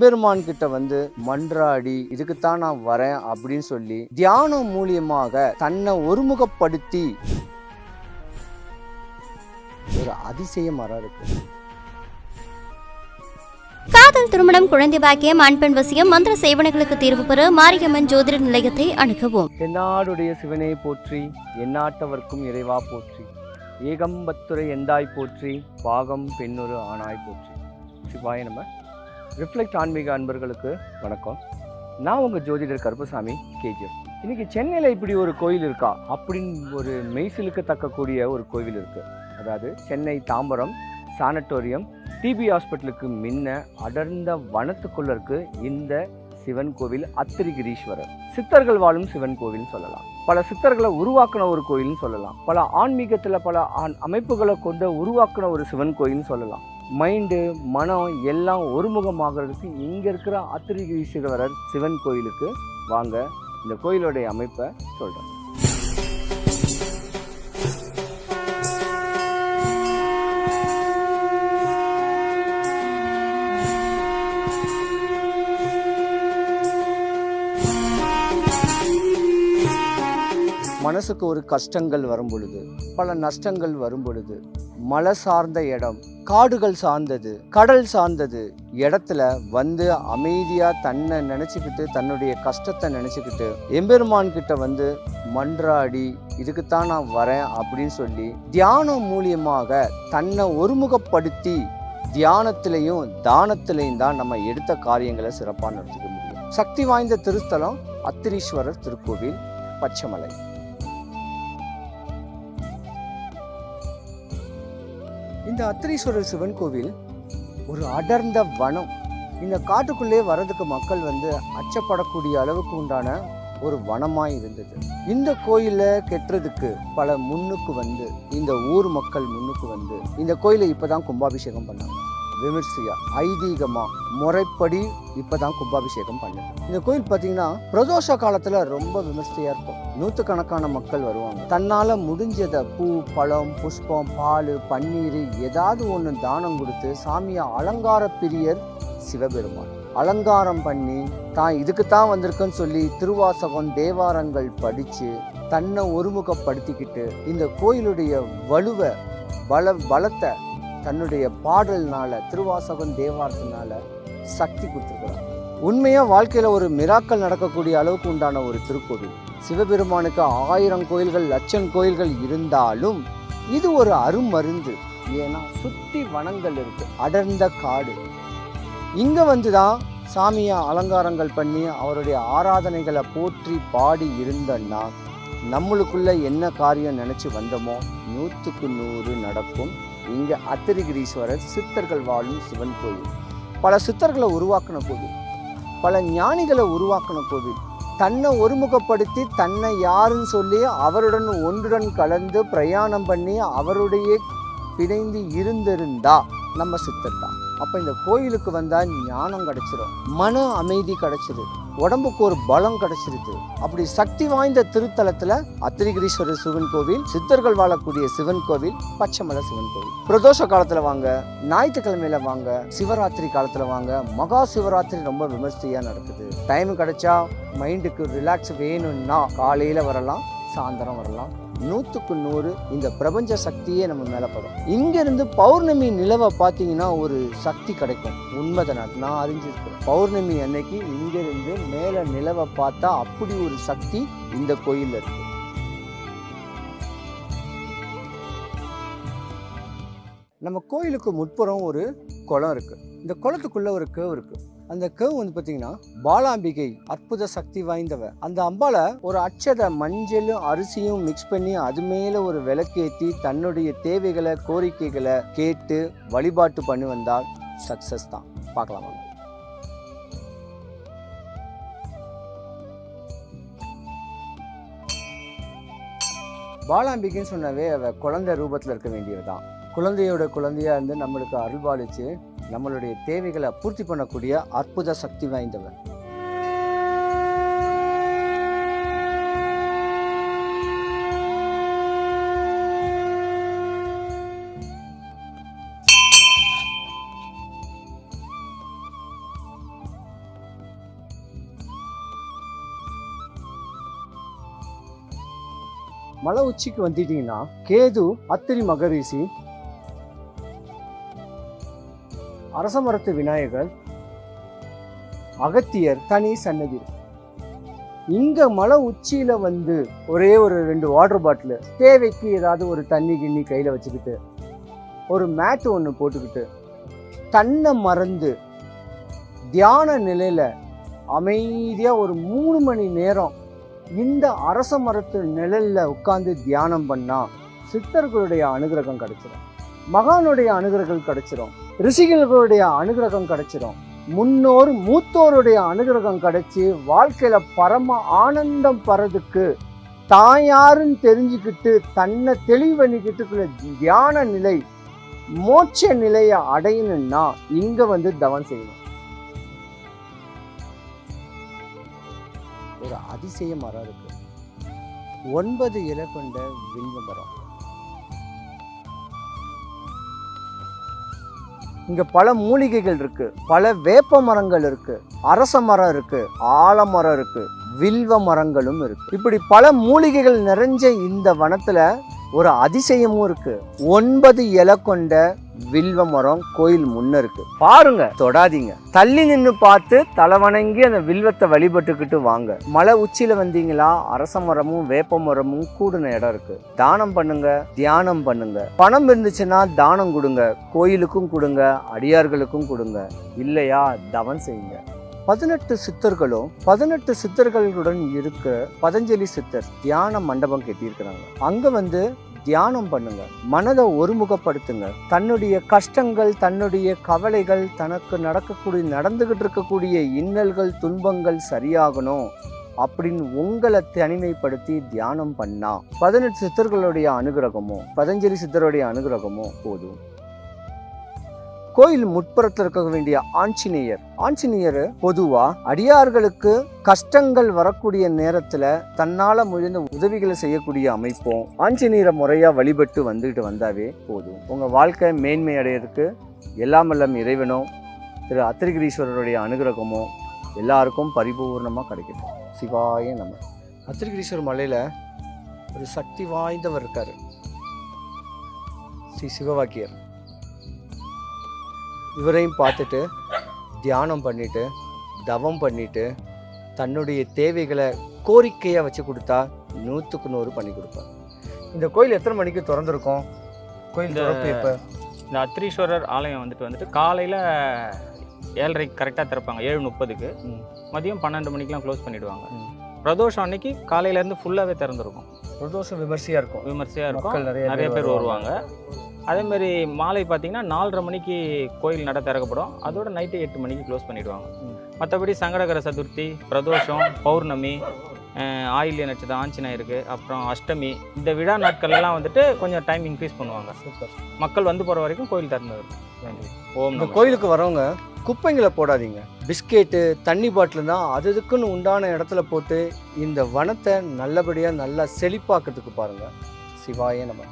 எம்பெருமான் கிட்ட வந்து மன்றாடி இதுக்குத்தான் நான் வரேன் அப்படின்னு சொல்லி தியானம் மூலியமாக தன்னை ஒருமுகப்படுத்தி ஒரு அதிசய மரம் இருக்கு காதல் திருமணம் குழந்தை பாக்கியம் ஆண் பெண் வசியம் மந்திர சேவனைகளுக்கு தீர்வு பெற மாரியம்மன் ஜோதிட நிலையத்தை அணுகவும். தென்னாடுடைய சிவனை போற்றி எந்நாட்டவர்க்கும் இறைவா போற்றி. ஏகம்பத்துரை எந்தாய் போற்றி பாகம் பெண்ணொரு ஆணாய் போற்றி. சிவாய நம்ம ரிஃப்ளெக்ட் ஆன்மீக அன்பர்களுக்கு வணக்கம். நான் உங்கள் ஜோதிடர் கருப்பசாமி கேஜிஎஃப் இன்றைக்கி சென்னையில் இப்படி ஒரு கோயில் இருக்கா? அப்படின்னு ஒரு மெய்சிலுக்கு தக்கக்கூடிய ஒரு கோவில் இருக்குது அதாவது சென்னை தாம்பரம் சானட்டோரியம் டிபி ஹாஸ்பிட்டலுக்கு முன்ன அடர்ந்த வனத்துக்குள்ள இருக்கு இந்த சிவன் கோவில் அத்திரிகிரீஸ்வரர். சித்தர்கள் வாழும் சிவன் கோவில்னு சொல்லலாம். பல சித்தர்களை உருவாக்கின ஒரு கோயில்னு சொல்லலாம். பல ஆன்மீகத்தில் பல ஆண் அமைப்புகளை கொண்டு உருவாக்கின ஒரு சிவன் கோயில்னு சொல்லலாம். மைண்டு மனம் எல்லாம் ஒருமுகமாகிறதுக்கு இங்கே இருக்கிற அத்திரிகீஸ்வரர் சிவன் கோயிலுக்கு வாங்க. இந்த கோயிலுடைய அமைப்பை சொல்கிறேன் மனசுக்கு ஒரு கஷ்டங்கள் வரும் பொழுது பல நஷ்டங்கள் வரும் பொழுது மலை சார்ந்த இடம் காடுகள் சார்ந்தது கடல் சார்ந்தது. இடத்துல வந்து அமைதியாக தன்னை நினச்சிக்கிட்டு தன்னுடைய கஷ்டத்தை நினச்சிக்கிட்டு எம்பெருமான் கிட்ட வந்து மன்றாடி இதுக்குத்தான் நான் வரேன் அப்படின்னு சொல்லி தியானம் மூலியமாக தன்னை ஒருமுகப்படுத்தி தியானத்திலையும் தானத்திலையும் தான் நம்ம எடுத்த காரியங்களை சிறப்பாக நடத்திக்க முடியும். சக்தி வாய்ந்த திருத்தலம் அத்திரீஸ்வரர் திருக்கோவில் பச்சைமலை. இந்த அத்திரீஸ்வரர் சிவன் கோவில் ஒரு அடர்ந்த வனம். இந்த காட்டுக்குள்ளே வர்றதுக்கு மக்கள் வந்து அச்சப்படக்கூடிய அளவுக்கு உண்டான ஒரு வனமாக இருந்தது. இந்த கோயிலை கெட்டுறதுக்கு பல முன்னுக்கு வந்து இந்த ஊர் மக்கள் முன்னுக்கு வந்து இந்த கோயிலை இப்போ தான் கும்பாபிஷேகம் பண்ணாங்க. விமர்சையா ஐதீகமா முறைப்படி இப்பதான் கும்பாபிஷேகம் பண்ணுது இந்த கோயில் பார்த்தீங்கன்னா பிரதோஷ காலத்துல ரொம்ப விமர்சையா இருக்கும். நூற்றுக்கணக்கான மக்கள் வருவாங்க. தன்னால முடிஞ்சதை பூ பழம் புஷ்பம் பால் பன்னீர் ஏதாவது ஒன்று தானம் கொடுத்து சாமியை அலங்கார பிரியர் சிவபெருமான். அலங்காரம் பண்ணி தான் இதுக்கு தான் வந்திருக்குன்னு சொல்லி திருவாசகம் தேவாரங்கள் படித்து தன்னை ஒருமுகப்படுத்திக்கிட்டு இந்த கோயிலுடைய வலுவை பல பலத்தை தன்னுடைய பாடல்னால திருவாசகம் தேவாரத்தினால சக்தி கொடுத்துருக்குறாங்க உண்மையாக வாழ்க்கையில் ஒரு மிராக்கள் நடக்கக்கூடிய அளவுக்கு உண்டான ஒரு திருக்கோவில். சிவபெருமானுக்கு ஆயிரம் கோயில்கள் லட்சம் கோயில்கள் இருந்தாலும் இது ஒரு அருமருந்து. ஏன்னா சுற்றி வனங்கள் இருக்கு அடர்ந்த காடு. இங்கே வந்து தான் சாமியை அலங்காரங்கள் பண்ணி அவருடைய ஆராதனைகளை போற்றி பாடி இருந்தோன்னா நம்மளுக்குள்ள என்ன காரியம் நினச்சி வந்தோமோ நூற்றுக்கு நூறு நடக்கும். இங்க அத்திரிகிரீஸ்வரர் சித்தர்கள் வாழும் சிவன் கோவில் பல சித்தர்களை உருவாக்கின கோவில். பல ஞானிகளை உருவாக்கின கோவில். தன்னை ஒருமுகப்படுத்தி தன்னை யாருன்னு சொல்லி அவருடன் ஒன்றுடன் கலந்து பிரயாணம் பண்ணி அவருடைய பிணைந்து இருந்திருந்தா நம்ம சித்தர் தான். அப்போ இந்த கோயிலுக்கு வந்தால் ஞானம் கிடச்சிரும். மன அமைதி கிடச்சிரும் உடம்புக்கு ஒரு பலம் கிடைச்சிருக்கு. அப்படி சக்தி வாய்ந்த திருத்தலத்துல அத்திரிகிரீஸ்வரர் சிவன் கோவில் சித்தர்கள் வாழக்கூடிய சிவன் கோவில் பச்சைமலை சிவன் கோவில். பிரதோஷ காலத்துல வாங்க ஞாயிற்றுக்கிழமையில வாங்க சிவராத்திரி காலத்துல வாங்க மகா சிவராத்திரி ரொம்ப விமர்சையா நடக்குது. டைம் கிடைச்சா மைண்டுக்கு ரிலாக்ஸ் வேணும்னா காலையில வரலாம் சாயந்தரம் வரலாம். நூற்றுக்கு நூறு இந்த பிரபஞ்ச சக்தியே நம்ம மேலே படும். இங்கேருந்து பௌர்ணமி நிலவை பார்த்தீங்கன்னா ஒரு சக்தி கிடைக்கும். உண்மைதானே. நான் அறிஞ்சிருக்கிறேன். பௌர்ணமி அன்னைக்கு இங்கேருந்து மேலே நிலவை பார்த்தா அப்படி ஒரு சக்தி இந்த கோயிலில் இருக்குது நம்ம கோயிலுக்கு முற்புறம் ஒரு குளம் இருக்குது இந்த குளத்துக்குள்ளே ஒரு கேவ் இருக்குது அந்த கேவ் வந்து பார்த்தீங்கன்னா பாலாம்பிகை அற்புத சக்தி வாய்ந்தவ. அந்த அம்பால ஒரு அச்சத மஞ்சளும் அரிசியும் மிக்ஸ் பண்ணி அது மேல ஒரு விளக்கேத்தி தன்னுடைய தேவைகளை கோரிக்கைகளை கேட்டு வழிபாட்டு பண்ணி வந்தால் சக்சஸ் தான். பார்க்கலாம் பாலாம்பிகைன்னு சொன்னவே அவ குழந்தை ரூபத்தில் இருக்க வேண்டியது தான் குழந்தையோட குழந்தையா இருந்து நம்மளுக்கு அருள்பாலிச்சு நம்மளுடைய தேவைகளை பூர்த்தி பண்ணக்கூடிய அற்புத சக்தி வாய்ந்தவர் மலை உச்சிக்கு வந்துட்டீங்கன்னா கேது அத்திரி மகரிசி அரசமரத்து விநாயகர் அகத்தியர் தனி சன்னதி இருக்கு. இங்க மலை உச்சியில வந்து ஒரே ஒரு ரெண்டு வாட்டர் பாட்டில் தேவைக்கு ஏதாவது ஒரு தண்ணி கிண்ணி கையில் வச்சுக்கிட்டு ஒரு மேட் ஒன்று போட்டுக்கிட்டு தன்னை மறந்து தியான நிலையில் அமைதியாக ஒரு மூணு மணி நேரம் இந்த அரச மரத்து நிழலில் உட்காந்து தியானம் பண்ணால் சித்தர்களுடைய அனுகிரகம் கிடைச்சிடும் மகானுடைய அனுகிரகம் கிடைச்சிடும் ரிஷிகளுடைய அனுகிரகம் கிடைச்சிடும் முன்னோர் மூத்தோருடைய அனுகிரகம் கிடைச்சி வாழ்க்கையில பரம ஆனந்தம் பறதுக்கு தாயாருன்னு தெரிஞ்சுக்கிட்டு தன்னை தெளிவு பண்ணிக்கிட்டு தியான நிலை மோட்ச நிலையை அடையணும்னா இங்க வந்து தவம் செய்யணும். ஒரு அதிசய மரம் இருக்கு. ஒன்பது இலை கொண்ட வில்வ மரம் இங்கே பல மூலிகைகள் இருக்குது பல வேப்ப மரங்கள் இருக்குது அரச மரம் இருக்குது ஆலமரம் இருக்குது வில்வ மரங்களும் இருக்குது இப்படி பல மூலிகைகள் நிறைஞ்ச இந்த வனத்தில் ஒரு அதிசயமும் இருக்கு. ஒன்பது இலை கொண்ட வில்வ மரம் கோயில் முன்ன இருக்கு. பாருங்க தொடாதீங்க. தள்ளி நின்று பார்த்து தலை வணங்கி அந்த வில்வத்தை வழிபட்டுக்கிட்டு வாங்க. மலை உச்சியில வந்தீங்களா அரச மரமும் வேப்ப மரமும் கூடின இடம் இருக்கு. தானம் பண்ணுங்க தியானம் பண்ணுங்க. பணம் இருந்துச்சுன்னா தானம் கொடுங்க. கோயிலுக்கும் கொடுங்க அடியார்களுக்கும் கொடுங்க. இல்லையா தவம் செய்யுங்க. பதினெட்டு சித்தர்களும் பதினெட்டு சித்தர்களுடன் இருக்க பதஞ்சலி சித்தர் தியான மண்டபம் கட்டியிருக்கிறாங்க. அங்க வந்து தியானம் பண்ணுங்க. மனதை ஒருமுகப்படுத்துங்க. தன்னுடைய கஷ்டங்கள் தன்னுடைய கவலைகள் தனக்கு நடக்கக்கூடிய நடந்துகிட்டு இருக்கக்கூடிய இன்னல்கள் துன்பங்கள் சரியாகணும் அப்படின்னு உங்களை தனிமைப்படுத்தி தியானம் பண்ணா பதினெட்டு சித்தர்களுடைய அனுகிரகமும் பதஞ்சலி சித்தருடைய அனுகிரகமும் போதும். கோயில் முற்புறத்தில் இருக்க வேண்டிய ஆஞ்சநேயர். ஆஞ்சநேயர் பொதுவா அடியார்களுக்கு கஷ்டங்கள் வரக்கூடிய நேரத்துல தன்னால முடிந்த உதவிகளை செய்யக்கூடிய அமைப்பும் ஆஞ்சநேயரை முறையா வழிபட்டு வந்துகிட்டு வந்தாவே போதும். உங்க வாழ்க்கை மேன்மை அடையிறதுக்கு எல்லாம் இறைவனும் திரு அத்திரிகிரீஸ்வரருடைய அனுகிரகமும் எல்லாருக்கும் பரிபூர்ணமாக கிடைக்கும் சிவாய நம்ம அத்திரிகிரீஸ்வரர் மலையில ஒரு சக்தி வாய்ந்தவர் இருக்காரு. ஸ்ரீ சிவவாக்கியர். இவரையும் பார்த்துட்டு தியானம் பண்ணிட்டு தவம் பண்ணிட்டு தன்னுடைய தேவைகளை கோரிக்கையாக வச்சு கொடுத்தா நூற்றுக்கு நூறு பண்ணி கொடுப்பார். இந்த கோயில் எத்தனை மணிக்கு திறந்திருக்கும்? கோயில் திறப்பு இப்போ இந்த அத்ரீஸ்வரர் ஆலயம் வந்துட்டு வந்துட்டு காலையில் ஏழரைக்கு கரெக்டாக திறப்பாங்க ஏழு முப்பதுக்கு. மதியம் பன்னெண்டு மணிக்கெலாம் க்ளோஸ் பண்ணிடுவாங்க. ம். பிரதோஷம் அன்னைக்கு காலையிலேருந்து ஃபுல்லாகவே திறந்துருக்கும். பிரதோஷம் விமர்சையாக இருக்கும். விமர்சையாக இருக்கும். நிறைய பேர் வருவாங்க. அதே மாதிரி மாலை பார்த்தீங்கன்னா நாலரை மணிக்கு கோயில் நட திறக்கப்படும். அதோட நைட்டு எட்டு மணிக்கு க்ளோஸ் பண்ணிடுவாங்க. ம். மற்றபடி சங்கடகர சதுர்த்தி பிரதோஷம் பௌர்ணமி ஆயில்ய நட்சத்திரம் ஆஞ்சநேயருக்கு அப்புறம் அஷ்டமி இந்த விழா நாட்கள்லாம் வந்துட்டு கொஞ்சம் டைம் இன்க்ரீஸ் பண்ணுவாங்க. சூப்பர். மக்கள் வந்து போகிற வரைக்கும் கோயில் திறந்து இருக்கும் ஓம் இந்த கோயிலுக்கு வரவங்க குப்பைங்களை போடாதீங்க. பிஸ்கெட்டு தண்ணி பாட்டில் தான் அது இதுக்குன்னு உண்டான இடத்துல போட்டு இந்த வனத்தை நல்லபடியாக நல்லா செழிப்பாக்கிறதுக்கு பாருங்க. சிவாய நம்ம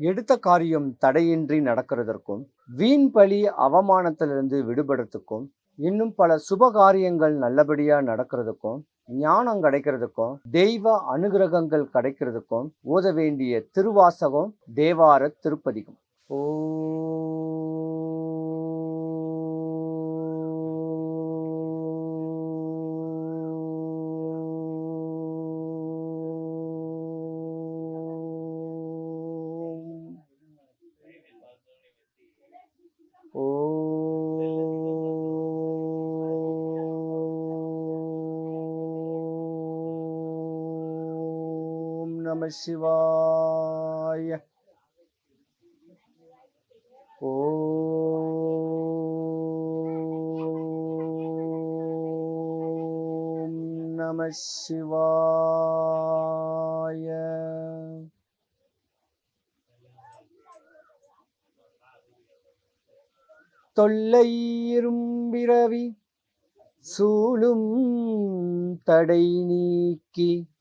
எடுத்த காரியம் தடையின்றி நடக்கிறதற்கும் வீண் பழி அவமானத்திலிருந்து விடுபடுறதுக்கும் இன்னும் பல சுப காரியங்கள் நல்லபடியாக நடக்கிறதுக்கும் ஞானம் கிடைக்கிறதுக்கும் தெய்வ அனுகிரகங்கள் கிடைக்கிறதுக்கும் ஓத வேண்டிய திருவாசகம் தேவார திருப்பதிகம். ஓ நம சிவாய. ஓம் நம சிவாய. தொல்லை இரும்பிறவி சூழும் தடை நீக்கி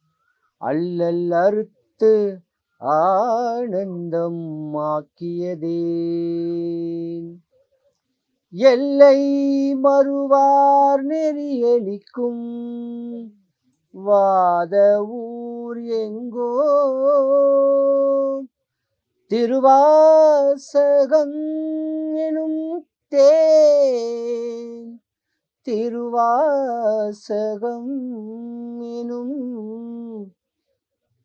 அல்லல் அறுத்து ஆனந்தம் ஆக்கியதே. எல்லை மறுவார் நெறியலிக்கும் வாத ஊர் எங்கோ. திருவாசகம் எனும் தேன் திருவாசகம் எனும்